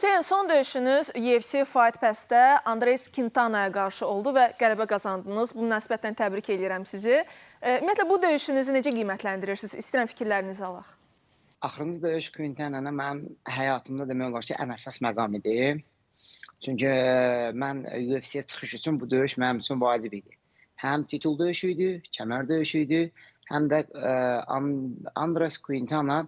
Hüseyin, son döyüşünüz UFC Fight Pass-də Andres Quintana'ya qarşı oldu və qələbə qazandınız. Bu münasibətlə təbrik edirəm sizi. E, Ümumiyyətlə, bu döyüşünüzü necə qiymətləndirirsiniz? İstəyirəm fikirlərinizi alaq. Axırıncı döyüş Quintana mənim həyatımda demək olar ki, ən əsas məqam idi. Çünki e, mən UFC-yə çıxış üçün bu döyüş mənim üçün vacib idi. Həm titul döyüşü idi, kəmər döyüşü idi, həm də ə, An- Andres Quintana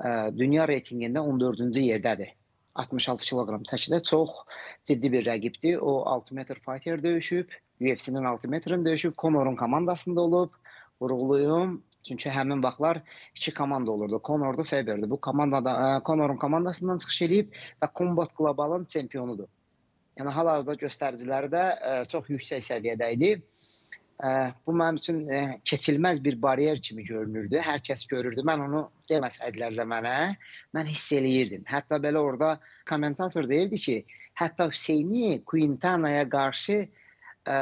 ə, dünya reytinqində 14-cü yerdədir. 66 kiloqram çəkidə çox ciddi bir rəqibdir. O 6 metr fighter döyüşüb, UFC-nin 6 metrin döyüşüb, Conor'un komandasında olub. Vurğuluyum. Çünki həmin vaxtlar iki komanda olurdu. Conor'du, Faber'di. Bu komandada Conor'un komandasından çıxış edib və Combat Global'ın çempionudur. Yəni hal-hazırda göstəriciləri də ə, çox yüksək səviyyədə idi. Bu mənim üçün ə, keçilməz bir baryer kimi görünürdü. Hər kəs görürdü. Mən onu deməsəydilər də mənə, mən hiss eləyirdim. Hətta belə orada kommentator deyirdi ki, hətta Hüseyni Quintana'ya qarşı ə,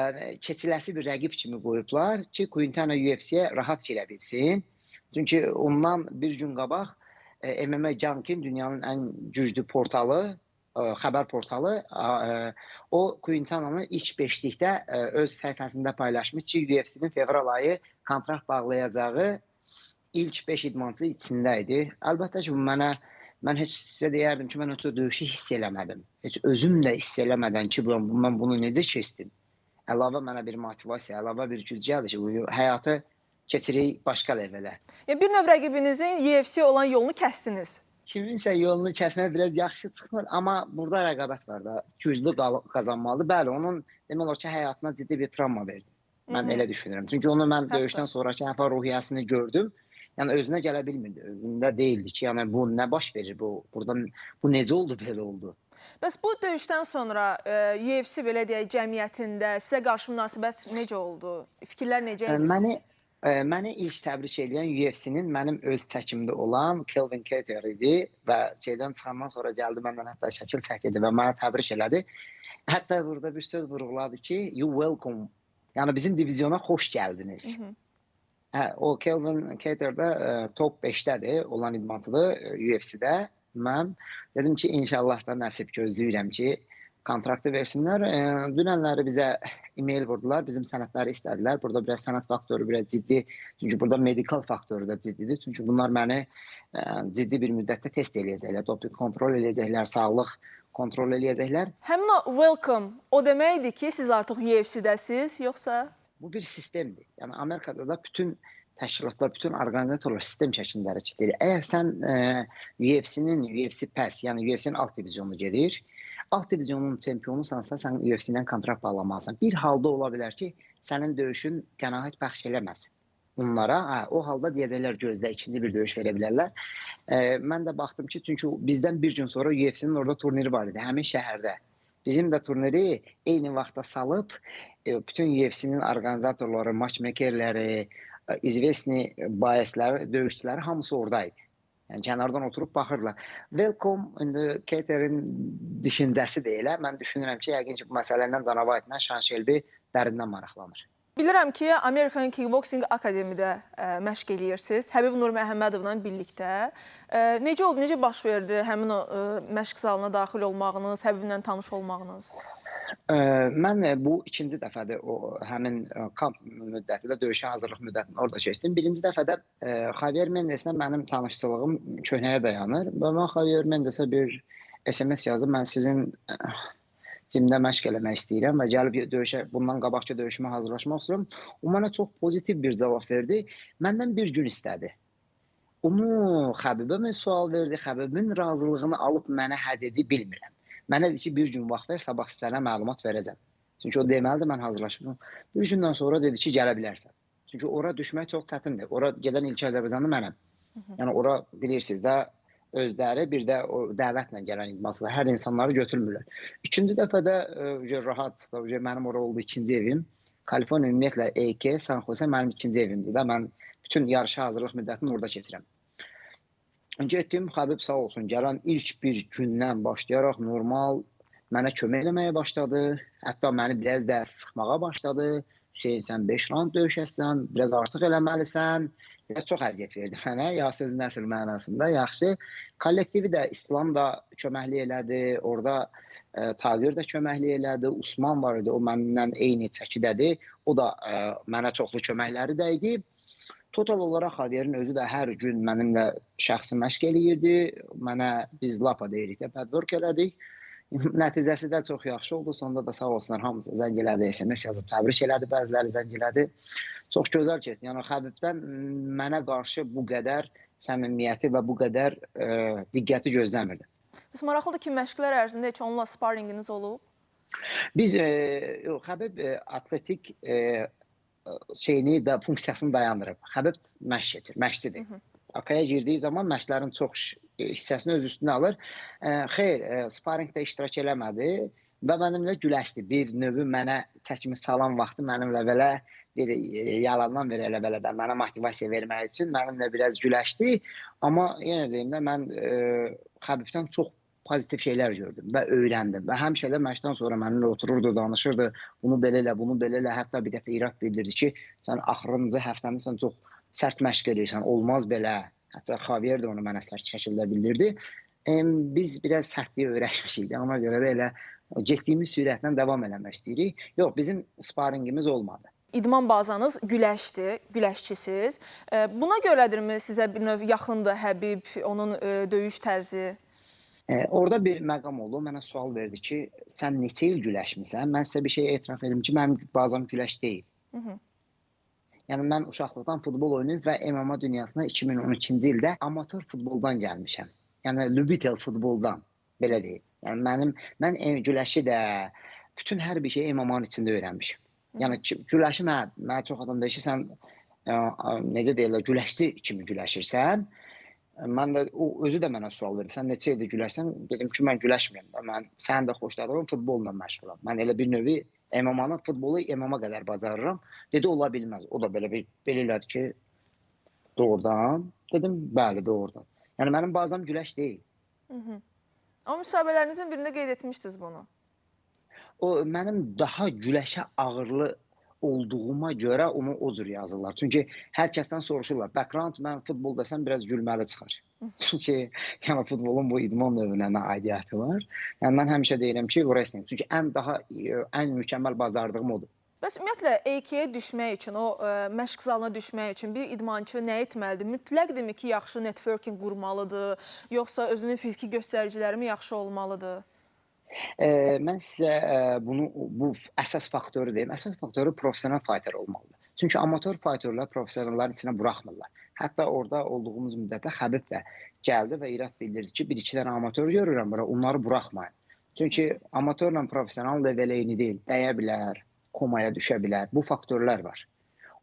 keçiləsi bir rəqib kimi qoyublar ki, Quintana UFC-yə rahat girə bilsin. Çünki ondan bir gün qabaq ə, MMA Junkin dünyanın ən güclü portalı, xəbər portalı ə, o Quintana'nı ilk 5-likdə ə, öz səhifəsində paylaşmış ki, UFC-nin fevral ayı kontrakt bağlayacağı ilk 5 idmançı içində idi. Əlbəttə ki, bu mənə mən heç sizə deyərdim ki, mən o döyüşü hiss eləmədim. Heç özüm də hiss eləmədən ki, bu, mən bunu necə keçdim. Əlavə mənə bir motivasiya, əlavə bir güc gəldi ki, bu həyatı keçirik başqa levelə. Ya bir növ rəqibinizin UFC olan yolunu kəsdiniz. Kiminsə yolunu kəsmək biraz yaxşı çıxmır, amma burada rəqabət var da, güclü qazanmalıdır. Bəli, onun demək olar ki, həyatına ciddi bir travma verdi. Mən Mhm. elə düşünürəm. Çünki onu mən Hətta. döyüşdən sonrakı həfa ruhiyyəsini gördüm. Yəni özünə gələ bilmirdi. Özündə değildi ki, yəni bu nə baş verir bu? Burdan bu necə oldu belə oldu? Bəs bu döyüşdən sonra e, UFC belə deyək cəmiyyətində sizə qarşı münasibət necə oldu? Fikirlər necə idi? Məni ə, məni ilk təbrik edən UFC-nin mənim öz çəkimdə olan Kelvin Kattar idi və şeydən çıxandan sonra gəldi məndən hətta şəkil çəkdi və mənə təbrik elədi. Hətta burada bir söz vurğuladı ki, you welcome. Yəni bizim divizyona xoş gəldiniz. Mhm. Hə, o Kelvin Kattar da ə, top 5-dədir olan idmançıdır ə, UFC-də. Mən dedim ki, inşallah da nəsib gözləyirəm ki, kontraktı versinlər. Ə, dünənləri bizə e-mail vurdular, bizim sənədləri istədilər. Burada biraz sənəd faktoru biraz ciddi, çünki burada medikal faktoru da ciddidir. Çünki bunlar məni ə, ciddi bir müddətdə test eləyəcəklər, doping kontrol eləyəcəklər, sağlıq kontrol eləyəcəklər. Həmin o welcome o deməkdir ki, siz artıq UFC-dəsiz, yoxsa Bu bir sistemdir. Yəni Amerikada da bütün təşkilatlar, bütün orqanizatorlar sistem şəklində hərəkət edir. Əgər sən e, UFC-nin UFC Pass, yəni UFC-nin alt divizyonu gedir, alt divizyonun çempionusansa, sən UFC-dən kontrakt bağlamalısan. Bir halda ola bilər ki, sənin döyüşün qənaət bəxş eləməz onlara. Hə, o halda deyəcəklər gözlə ikinci bir döyüş verə bilərlər. E, mən də baxdım ki, çünki bizdən bir gün sonra UFC-nin orada turniri var idi, həmin şəhərdə. Bizim də turniri eyni vaxtda salıb e, bütün UFC-nin orqanizatorları, matchmakerləri, izvesni bayisləri, döyüşçüləri hamısı oradaydı. Yəni kənardan oturub baxırlar. Welcome indi Keterin düşüncəsi də elə. Mən düşünürəm ki, yəqin ki, bu məsələlərlə Dana White-la Sean Shelby dərindən maraqlanır. Bilirəm ki, American Kickboxing Akademiyada ə, məşq eləyirsiniz. Həbib Nur Məhəmmədovla birlikdə. Ə, necə oldu, necə baş verdi həmin o ə, məşq zalına daxil olmağınız, Həbiblə tanış olmağınız? Mən e, bu ikinci dəfədir o həmin ə, kamp müddəti də döyüşə hazırlıq müddətini orada keçdim. Birinci dəfədə ə, Javier Mendeslə mənim tanışçılığım köhnəyə dayanır və mən Javier Mendesə bir SMS yazdım. Mən sizin cimdə məşq eləmək istəyirəm və gəlib döyüşə bundan qabaqki döyüşümə hazırlaşmaq istəyirəm. O mənə çox pozitiv bir cavab verdi. Məndən bir gün istədi. Onu Xəbibə mi sual verdi? Xəbibin razılığını alıb mənə hə dedi, bilmirəm. Mənə dedi ki, bir gün vaxt ver, sabah sənə məlumat verəcəm. Çünki o deməlidir, mən hazırlaşmışam. Bir gündən sonra dedi ki, gələ bilərsən. Çünki ora düşmək çox çətindir. Ora gedən ilk Azərbaycanlı mənəm. Yəni ora bilirsiniz də özləri bir də o dəvətlə gələn idmançılar hər insanları götürmürlər. İkinci dəfədə ə, rahat, ə, mənim ora oldu ikinci evim. Kaliforniya ümumiyyətlə EK, San Jose mənim ikinci evimdir də. Mən bütün yarışa hazırlıq müddətini orada keçirəm. Getdim, Xəbib sağ olsun, gələn ilk bir gündən başlayaraq normal mənə kömək eləməyə başladı. Hətta məni biraz da sıxmağa başladı. Hüseyn sən 5 round döyüşəsən, biraz artıq eləməlisən. Biraz çox əziyyət verdi mənə. Ya sözün əsl mənasında yaxşı. Kollektivi də İslam da köməklik elədi. Orada ə, Tagir də köməklik elədi. Usman var idi. O məndən eyni çəkidədir. O da ə, mənə çoxlu köməkləri də idi. Total olaraq Xavierin özü də hər gün mənimlə şəxsi məşq eləyirdi. Mənə biz lapa deyirik də, padwork elədik. Nəticəsi də çox yaxşı oldu. Sonda da sağ olsunlar hamısı zəng elədi, SMS yazıb təbrik elədi, bəziləri zəng elədi. Çox gözəl keçdi. Yəni Xəbibdən mənə qarşı bu qədər səmimiyyəti və bu qədər ə, diqqəti gözləmirdim. Bəs maraqlıdır ki, məşqlər ərzində heç onunla sparrinqiniz olub? Biz e, Xəbib e, atletik e, şeyini də funksiyasını dayandırıb. Xəbib məşq keçir, məşqçidir. Akaya girdiyi zaman məşqlərin çox ş- hissəsini öz üstünə alır. E, xeyr, e, sparringdə iştirak eləmədi və mənimlə güləşdi. Bir növ mənə çəkimi salan vaxtı mənimlə belə bir e, yalandan bir elə belə də mənə motivasiya vermək üçün mənimlə biraz güləşdi. Amma yenə deyim də mən e, Xəbibdən çox pozitiv şeylər gördüm və öyrəndim. Və həmişə də məşqdən sonra mənimlə otururdu, danışırdı. Bunu belə elə, bunu belə elə. Hətta bir dəfə irad bildirdi ki, sən axırıncı həftəni sən çox sərt məşq edirsən. Olmaz belə. Hətta Xavier də onu mənə sərt şəkildə bildirdi. Em, biz biraz sərtliyə öyrəşmişik. Ona görə də elə getdiyimiz sürətlə davam eləmək istəyirik. Yox, bizim sparringimiz olmadı. İdman bazanız güləşdir, güləşçisiz. E, Buna görədirmi sizə bir növ yaxındır Həbib, onun e, döyüş tərzi? E, orada bir məqam oldu. Mənə sual verdi ki, sən neçə il güləşmisən? Mən sizə bir şey etiraf edim ki, mənim bazam güləş deyil. Hı -hı. Yəni mən uşaqlıqdan futbol oynayıb və MMA dünyasına 2012-ci ildə amatör futboldan gəlmişəm. Yəni Lubitel futboldan belə deyim. Yəni mənim mən em- güləşi də bütün hər bir şeyi MMA-nın içində öyrənmişəm. Yəni güləşi mən mənə çox adam deyir ki, sən ə, ə, necə deyirlər, güləşçi kimi güləşirsən. Mən də o özü də mənə sual verdi. Sən neçə ildir güləşsən? Dedim ki, mən güləşmirəm də. Mən sən də xoşlanıram, futbolla məşğulam. Mən elə bir növ MMA-nı, futbolu MMA qədər bacarıram. Dedi ola bilməz. O da belə bir belə elədi ki, doğrudan. Dedim, bəli, doğrudan. Yəni mənim bazam güləş deyil. Hı -hı. Amma müsahibələrinizin birində qeyd etmişdiniz bunu. O mənim daha güləşə ağırlı olduğuma görə onu o cür yazırlar. Çünki hər kəsdən soruşurlar. Background mən futbol desəm biraz gülməli çıxar. Çünki yəni futbolun bu idman növünə nə aidiyyəti var. Yəni mən həmişə deyirəm ki, wrestling. Çünki ən daha e, ən mükəmməl bacardığım odur. Bəs ümumiyyətlə AK-yə düşmək üçün, o ə, məşq zalına düşmək üçün bir idmançı nə etməlidir? Mütləqdirmi ki, yaxşı networking qurmalıdır, yoxsa özünün fiziki göstəriciləri mi yaxşı olmalıdır? E, mən sizə e, bunu bu əsas faktoru deyim. Əsas faktoru professional fighter olmalıdır. Çünki amatör fighterlər professionalların içinə buraxmırlar. Hətta orada olduğumuz müddətdə Xəbib də gəldi və irad bildirdi ki, bir-iki dənə amatör görürəm bura, onları buraxmayın. Çünki amatörlə professional level eyni deyil. Dəyə bilər, komaya düşə bilər. Bu faktorlar var.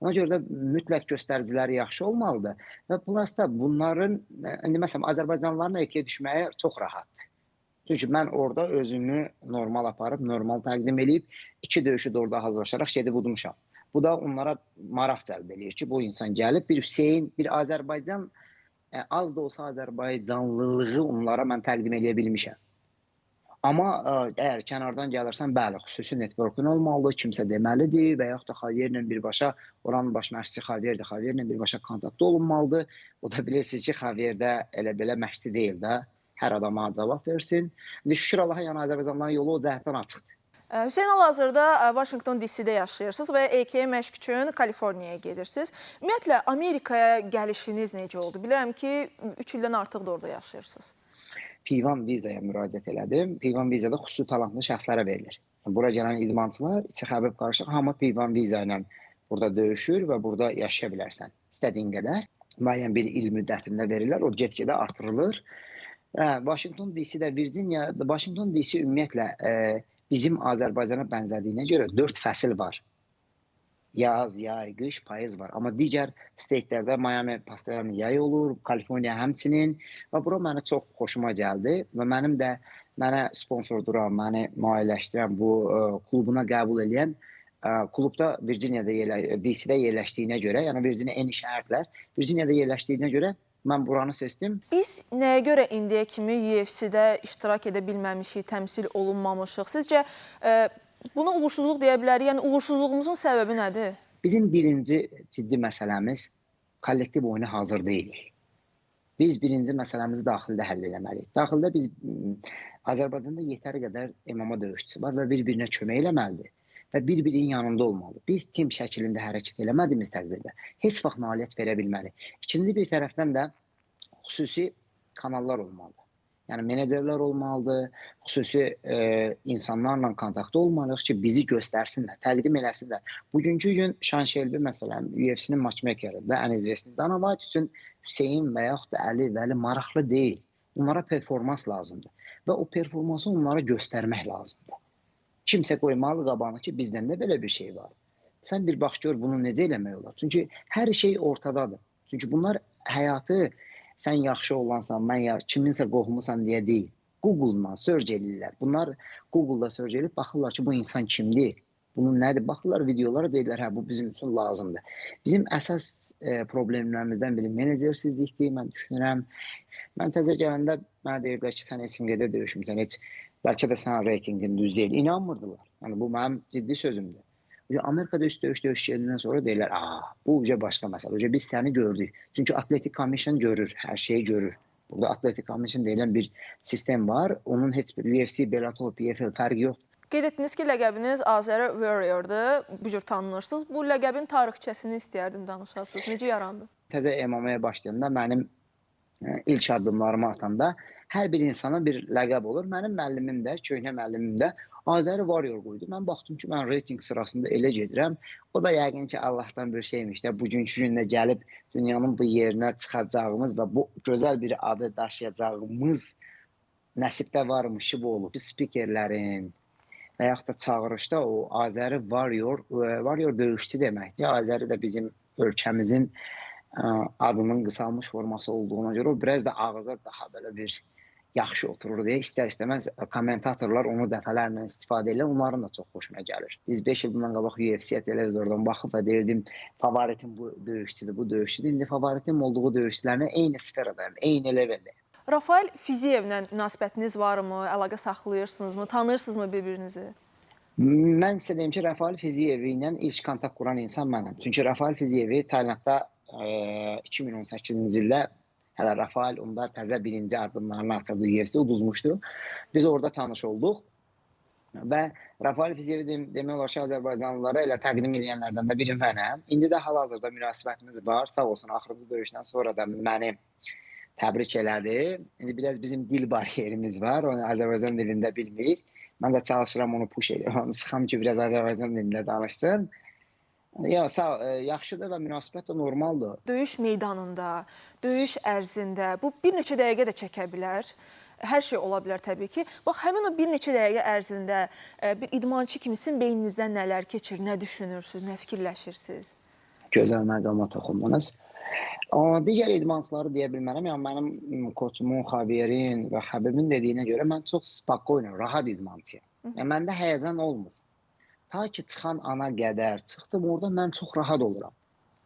Ona görə də mütləq göstəriciləri yaxşı olmalıdır və plus da bunların indi məsələn Azərbaycanlıların AK düşməyi çox rahatdır. Çünki mən orada özümü normal aparıb, normal təqdim eləyib, iki döyüşü də orada hazırlaşaraq gedib udmuşam. Bu da onlara maraq cəlb eləyir ki, bu insan gəlib bir Hüseyn, bir Azərbaycan ə, az da olsa Azərbaycanlılığı onlara mən təqdim eləyə bilmişəm. Amma ə, əgər kənardan gəlirsən, bəli, xüsusi networkun olmalıdır, kimsə deməlidir və yaxud da Xavierlə birbaşa oranın baş məşqçisi Xavierdir, Xavierlə birbaşa kontaktda olunmalıdır. O da bilirsiniz ki, Xavierdə elə belə məşqçi deyil də, hər adama cavab versin. İndi şükür Allaha, yəni Azərbaycanlıların yolu o cəhətdən açıqdır. Hüseyn hal-hazırda Washington DC-də yaşayırsınız və AK-yə məşq üçün Kaliforniyaya gedirsiniz. Ümumiyyətlə Amerikaya gəlişiniz necə oldu? Bilirəm ki, 3 ildən artıqdır orada yaşayırsınız. Pivan vizaya müraciət elədim. Pivan vizada xüsusi talantlı şəxslərə verilir. Bura gələn idmançılar, içi Xəbib qarışıq hamı Pivan viza ilə burada döyüşür və burada yaşaya bilərsən. İstədiyin qədər müəyyən bir il müddətində verirlər. O get-gedə artırılır. Hə, Washington DC-də Virginia, Washington DC ümumiyyətlə e, bizim Azərbaycana bənzədiyinə görə 4 fəsil var. Yaz, yay, qış, payız var. Amma digər statlərdə Miami pastoran yay olur, Kaliforniya həmçinin və bura mənə çox xoşuma gəldi və mənim də mənə sponsor duran, məni maliyyələşdirən bu ə, klubuna qəbul edən ə, klubda Virginiyada yerlə DC-də yerləşdiyinə görə, yəni Virginia eyni şəhərlər, Virginiyada yerləşdiyinə görə mən buranı seçdim. Biz nəyə görə indiyə kimi UFC-də iştirak edə bilməmişik, təmsil olunmamışıq? Sizcə ə, Buna uğursuzluq deyə bilərik. Yəni uğursuzluğumuzun səbəbi nədir? Bizim birinci ciddi məsələmiz kollektiv oyuna hazır deyilik. Biz birinci məsələmizi daxildə həll etməliyik. Daxildə biz Azərbaycanda yetəri qədər MMA döyüşçüsü var və bir-birinə kömək eləməlidir və bir-birinin yanında olmalı. Biz tim şəklində hərəkət eləmədiyimiz təqdirdə heç vaxt nailiyyət verə bilmərik. İkinci bir tərəfdən də xüsusi kanallar olmalıdır. Yəni menecerlər olmalıdır, xüsusi e, insanlarla kontaktda olmalıyıq ki, bizi göstərsinlər, təqdim eləsinlər. Bugünkü gün Şan Şelbi məsələn UFC-nin matchmakerində ən izvesli Dana White üçün Hüseyn və yaxud da Əli, Vəli maraqlı deyil. Onlara performans lazımdır və o performansı onlara göstərmək lazımdır. Kimsə qoymalı qabağına ki, bizdən də belə bir şey var. Sən bir bax gör bunu necə eləmək olar? Çünki hər şey ortadadır. Çünki bunlar həyatı sən yaxşı olansan, mən ya kiminsə qohumusan deyə deyil. Google-dan search eləyirlər. Bunlar Google-da search edib baxırlar ki, bu insan kimdir? Bunun nədir? Baxırlar videolara deyirlər, hə bu bizim üçün lazımdır. Bizim əsas e, problemlərimizdən biri menecersizlikdir, mən düşünürəm. Mən təzə gələndə mənə deyirdilər ki, sən SMG-də döyüşmüsən, heç bəlkə də sənin reytinqin düz deyil. İnanmırdılar. Yəni bu mənim ciddi sözümdür. Uca Amerikada üst döyüş döyüş gələndən sonra deyirlər, "A, bu uca başqa məsələ. Uca biz səni gördük." Çünki Athletic Commission görür, hər şeyi görür. Burada Athletic Commission deyilən bir sistem var. Onun heç bir UFC, Bellator, PFL fərqi yoxdur. Qeyd etdiniz ki, ləqəbiniz Azərə Warrior-dır. Bu cür tanınırsınız. Bu ləqəbin tarixçəsini istəyərdim danışasınız. Necə yarandı? Təzə MMA başlayanda mənim e, ilk addımlarımı atanda hər bir insana bir ləqəb olur. Mənim müəllimim də, köhnə müəllimim də Azəri Warrior qoydu. Mən baxdım ki, mən reytinq sırasında elə gedirəm. O da yəqin ki, Allahdan bir şeymiş də bugünkü gündə gəlib dünyanın bu yerinə çıxacağımız və bu gözəl bir adı daşıyacağımız nəsibdə varmışı bu olub. Spikerlərin və yaxud da çağırışda o Azəri Warrior, e, Warrior döyüşçü deməkdir. Azəri də bizim ölkəmizin ə, adının qısalmış forması olduğuna görə o biraz da ağıza daha belə bir yaxşı oturur deyə istər-istəməz kommentatorlar onu dəfələrlə istifadə edirlər. Onların da çox xoşuna gəlir. Biz 5 il bundan qabaq UFC-yə televizordan baxıb və deyirdim, favoritim bu döyüşçüdür, bu döyüşçüdür. İndi favoritim olduğu döyüşçülərlə eyni sferadayım, eyni leveldə. Rafael Fiziyevlə münasibətiniz varmı? Əlaqə saxlayırsınızmı? Tanıyırsınızmı bir-birinizi? Mən sizə deyim ki, Rafael Fiziyevi ilə ilk kontakt quran insan mənəm. Çünki Rafael Fiziyevi Taylandda e, 2018-ci ildə hələ Rafael onda təzə birinci addımlarını atırdı, UFC uduzmuşdu. Biz orada tanış olduq. Və Rafael Fiziyevi dem demək olar ki, Azərbaycanlılara elə təqdim edənlərdən də biri mənəm. İndi də hal-hazırda münasibətimiz var. Sağ olsun, axırıncı döyüşdən sonra da məni təbrik elədi. İndi biraz bizim dil bariyerimiz var. Onu Azərbaycan dilində bilmir. Mən də çalışıram onu push edirəm. Sıxam ki, biraz Azərbaycan dilində danışsın. Ya sağ, e, yaxşıdır və münasibət də normaldır. Döyüş meydanında, döyüş ərzində bu bir neçə dəqiqə də çəkə bilər. Hər şey ola bilər təbii ki. Bax, həmin o bir neçə dəqiqə ərzində e, bir idmançı kimisin beyninizdən nələr keçir, nə düşünürsüz, nə fikirləşirsiniz? Gözəl məqama toxundunuz. Amma digər idmançıları deyə bilmərəm. Yəni mənim koçumun, Xavierin və Xəbibin dediyinə görə mən çox spakoynam, rahat idmançıyam. Yəni məndə həyəcan olmur. Ta ki çıxan ana qədər çıxdım orada mən çox rahat oluram.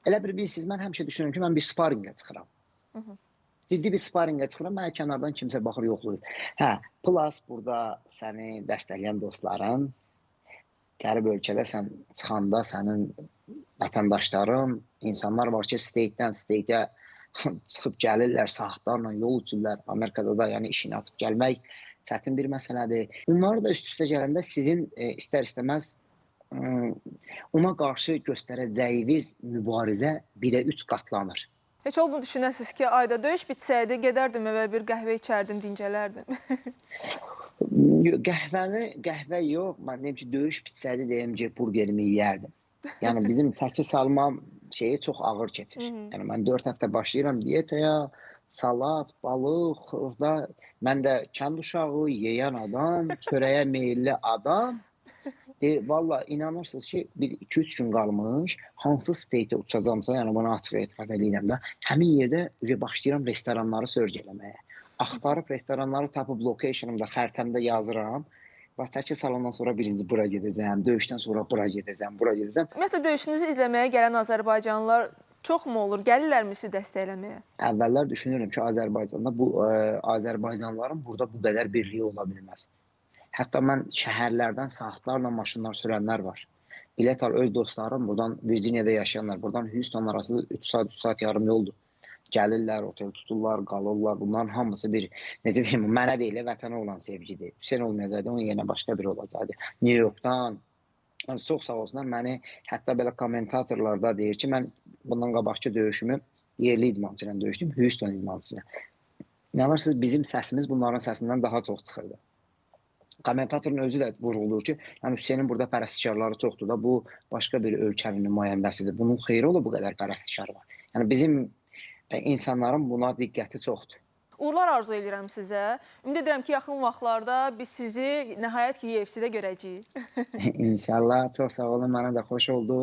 Elə bir bilirsiniz, mən həmişə düşünürəm ki, mən bir sparrinqə çıxıram. Hı -hı. Ciddi bir sparrinqə çıxıram, mənə kənardan kimsə baxır, yoxlayır. Hə, plus burada səni dəstəkləyən dostların qərib ölkədə sən çıxanda sənin vətəndaşların, insanlar var ki, state-dən state-ə çıxıb gəlirlər, saatlarla yol uçurlar. Amerikada da yəni işini atıb gəlmək çətin bir məsələdir. Bunlar da üst-üstə gələndə sizin e, istər-istəməz ona qarşı göstərəcəyiniz mübarizə 1-ə 3 qatlanır. Heç olmu düşünəsiz ki, ayda döyüş bitsəydi, gedərdim evə bir qəhvə içərdim, dincələrdim. Qəhvəni, qəhvə yox, mən deyim ki, döyüş bitsəydi deyim ki, burgerimi yeyərdim. Yəni bizim çəki salma şeyi çox ağır keçir. Yəni mən 4 həftə başlayıram diyetaya, salat, balıq, orada mən də kənd uşağı, yeyən adam, çörəyə meylli adam. E, valla inanırsınız ki, bir 2-3 gün qalmış, hansı state uçacamsa, yəni bunu açıq etiraf edirəm də, həmin yerdə ücə başlayıram restoranları sörg eləməyə. Axtarıb restoranları tapıb locationumda, xəritəmdə yazıram. Və çəki salandan sonra birinci bura gedəcəm, döyüşdən sonra bura gedəcəm, bura gedəcəm. Ümumiyyətlə döyüşünüzü izləməyə gələn azərbaycanlılar çoxmu olur? Gəlirlərmi sizi dəstəkləməyə? Əvvəllər düşünürəm ki, Azərbaycanda bu ə, Azərbaycanlıların burada bu qədər birliyi ola bilməz. Hətta mən şəhərlərdən saatlarla maşınlar sürənlər var. Bilet al öz dostlarım buradan Virginiyada yaşayanlar buradan Houston arası 3 saat 3 saat yarım yoldur. Gəlirlər, otel tuturlar, qalırlar. Bunların hamısı bir necə deyim, mənə deyil, vətənə olan sevgidir. Hüseyn olmayacaqdı, onun yerinə başqa biri olacaqdı. New Yorkdan Yəni çox sağ olsunlar. Məni hətta belə kommentatorlarda deyir ki, mən bundan qabaqki döyüşümü yerli idmançı ilə döyüşdüm, Houston idmançısı ilə. İnanırsınız bizim səsimiz bunların səsindən daha çox çıxırdı. Kommentatorun özü də vurğulayır ki, yəni Hüseynin burada pərəstişkarları çoxdur da, bu başqa bir ölkənin nümayəndəsidir. Bunun xeyri olur bu qədər pərəstişkar var. Yəni bizim insanların buna diqqəti çoxdur. Uğurlar arzu edirəm sizə. Ümid edirəm ki, yaxın vaxtlarda biz sizi nəhayət ki, UFC-də görəcəyik. İnşallah çox sağ olun, mənə də xoş oldu.